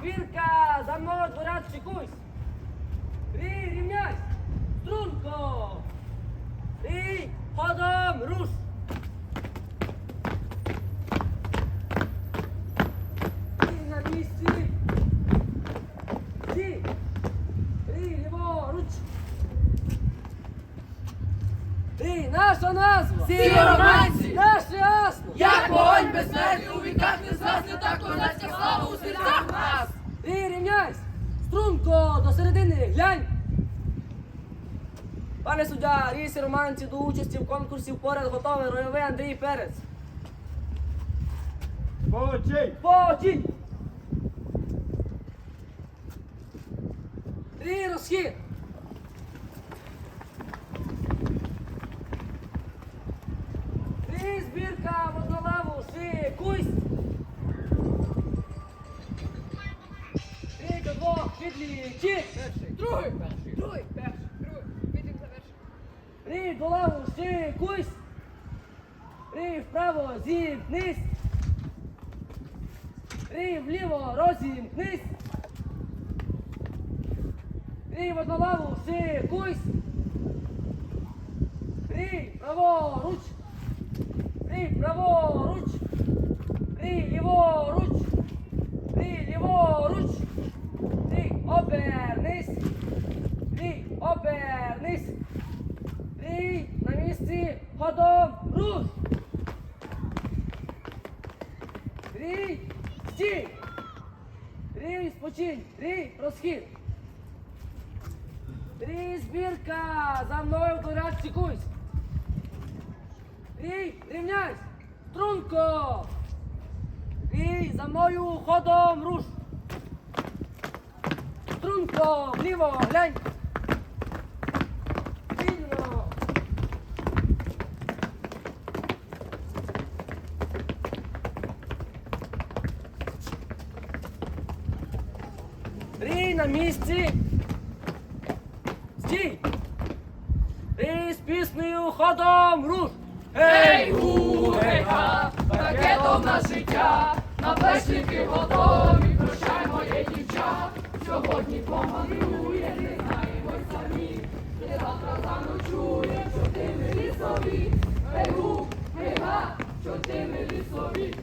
збірка, за мною дворяд чекусь! Рій, рівняйсь, струнко. Рій, ходом, руш. Рій на місці. Рій, рій, ліворуч. Рій, наша назва. Сіроманці! Наше ясно. Як вогонь безсмертний у віках не згасне, так козацька слава у серцях нас! Ти рівняйсь! Струнко до середини глянь! Пане суддя, ріси романці до участі в конкурсі впоряд готовий ройовий Андрій Перець. Почей! Почіть! Рій розхід! Двох! Другий перший! Другий перший! Другий! Відлік завершив. Рій до лаву, шикуйсь! Рій вправо, зімкнись! Рій вліво, розімкнись! Рій в одну лаву, шикуйсь! Рій праворуч! Рій праворуч! Рій ліворуч! Рій ліворуч! Рій обернись! Рій обернись! Рій на місці ходом руш! Рій стій! Рій спочинь! Рій розхід! Рій збірка! За мною в дворях стікуйсь! Рій, рівняйсь! Струнко! Рій, за мною ходом руш! Струнко, вліво, глянь! на місці. Стій! І з піснею ходом руш! Гей, гу, таке то на життя, на плечники готові, прощай моє дівча, сьогодні поманує, не знаємо й самі, не завтра заночує, що ти милі собі, гей, гу, гей, що ти милі собі.